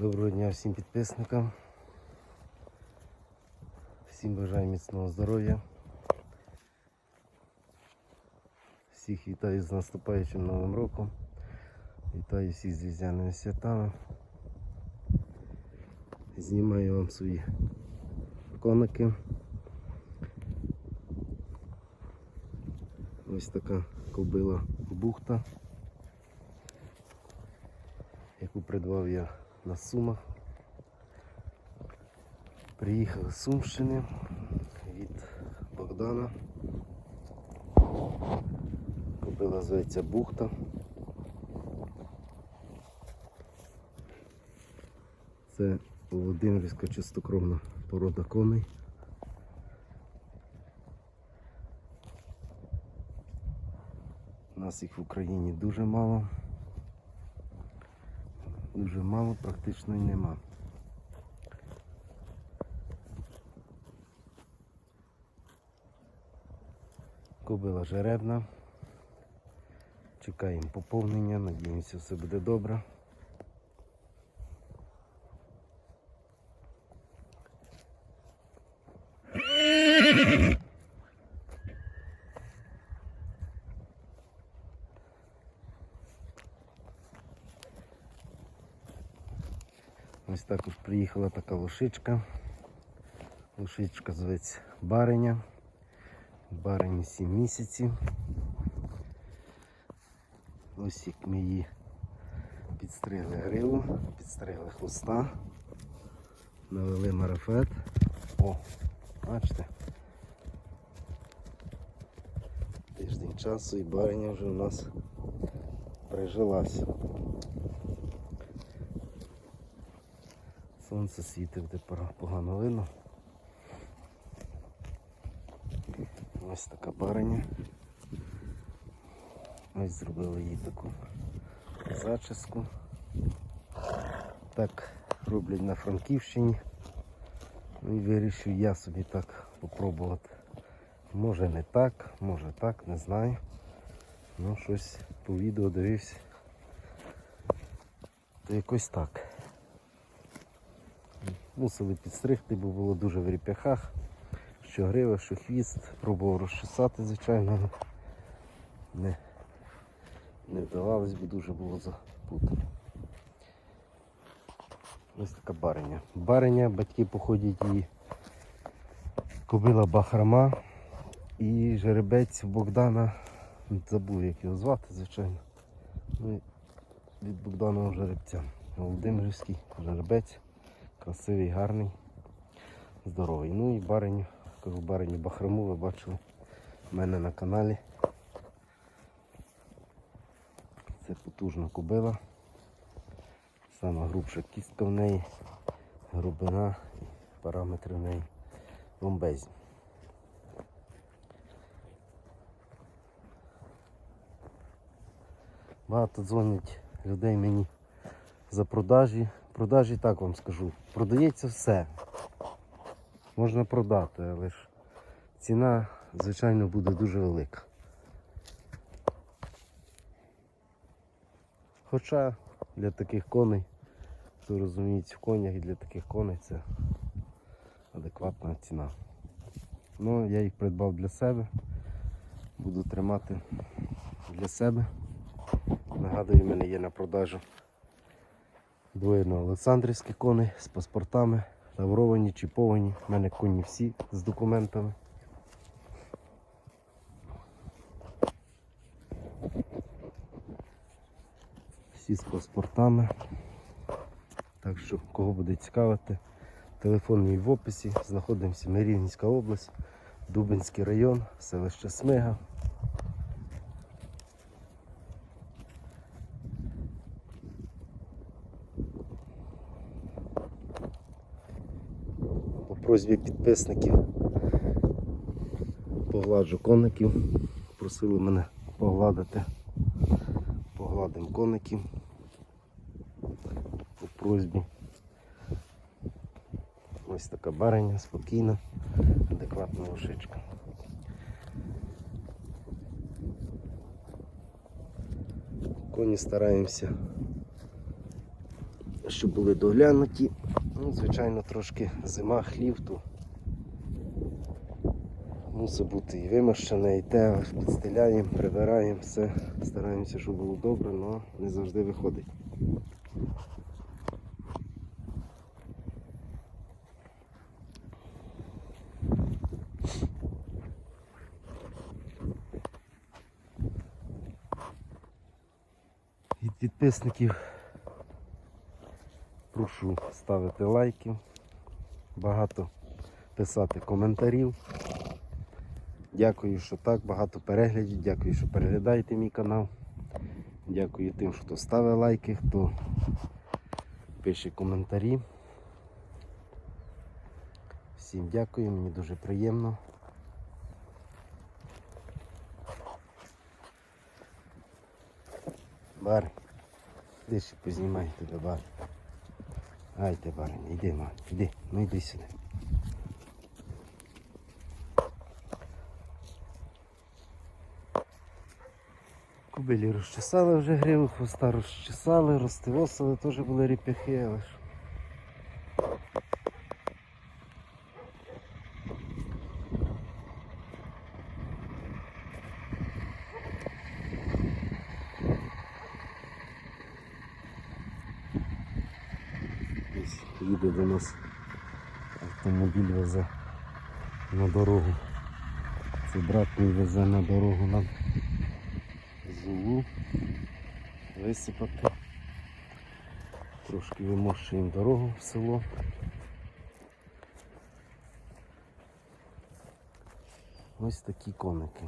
Доброго дня всім підписникам. Всім бажаю міцного здоров'я. Всіх вітаю з наступаючим новим роком. Вітаю всіх з різдвяними святами. Знімаю вам свої коники. Ось така кобила бухта, яку придбав я на Сумах. Приїхав з Сумщини від Богдана. Кобила зветься Бухта. Це Володимирська чистокровна порода коней. У нас їх в Україні дуже мало. Дуже мало, практично і нема. Кобила жеребна. Чекаємо поповнення, надіємося, все буде добре. Також приїхала така лошичка. Лошичка зветься Бариня. Барині 7 місяців. Ось як ми її підстригли гриву, підстригли хвоста, навели марафет. О, бачите. Тиждень часу і бариня вже у нас прижилася. Сонце світить, де пора- погано видно. Ось така бариня. Ось зробили їй таку зачіску. Так роблять на Франківщині. Ну і вирішив я собі так попробувати. Може не так, може так, не знаю. Ну щось по відео дивився. То якось так. Мусили підстригти, бо було дуже в ріп'яхах. Що грива, що хвіст. Пробував розчесати, звичайно. але Не, не вдавалось, бо дуже було запутано. Ось така бариня. Бариня, батьки походять її кобила Бахрама і жеребець Богдана. Забув, як його звати, звичайно. Ну, від Богдана жеребця. Володимирівський жеребець. Красивий, гарний, здоровий. Ну і бариню, кажу, бариню Бахраму ви бачили в мене на каналі. Це потужна кобила. Сама грубша кістка в неї, грубина і параметри в неї бомбезні. Багато дзвонять людей мені за продажі. Продажі так вам скажу. Продається все. Можна продати, але ж ціна, звичайно, буде дуже велика. Хоча для таких коней, хто розуміється в конях і для таких коней це адекватна ціна. Ну, я їх придбав для себе. Буду тримати для себе. Нагадую, в мене є на продажу Двоєно Олександрівські кони з паспортами, тавровані, чіповані. У мене коні всі з документами. Всі з паспортами. Так що, кого буде цікавити, телефон мій в описі. Знаходимося ми Рівненська область, Дубинський район, селище Смига. Просьбі підписників погладжу коників. Просили мене погладити. Погладим коників по просьбі. Ось така бариня, спокійна, адекватна лошичка. Коні стараємося щоб були доглянуті. Ну, звичайно, трошки зима, хлів, то мусить бути і вимощене, і те, підстеляємо, прибираємо, все. Стараємося, щоб було добре, але не завжди виходить. Від підписників прошу ставити лайки, багато писати коментарів. Дякую, що так, багато переглядів, дякую, що переглядаєте мій канал. Дякую тим, хто ставить лайки, хто пише коментарі. Всім дякую, мені дуже приємно. Бар, іди ще познімай тебе, бар. Ай ти, бариня, іди, ма, іди, ну йди сюди. Кубелі розчесали вже гриву, хвоста розчесали, розтивосили, теж були ріп'яхи, але ж. Ось їде до нас автомобіль везе на дорогу. Це брат мій везе на дорогу нам зулу висипати. Трошки вимощуємо дорогу в село. Ось такі коники.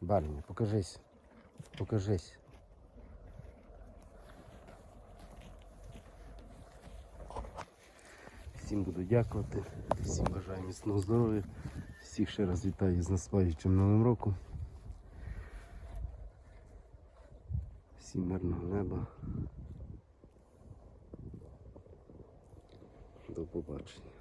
Барня, покажись. Покажись. Всім буду дякувати, всім бажаю міцного здоров'я, всіх ще раз вітаю з наступаючим новим роком. Всім мирного неба. До побачення.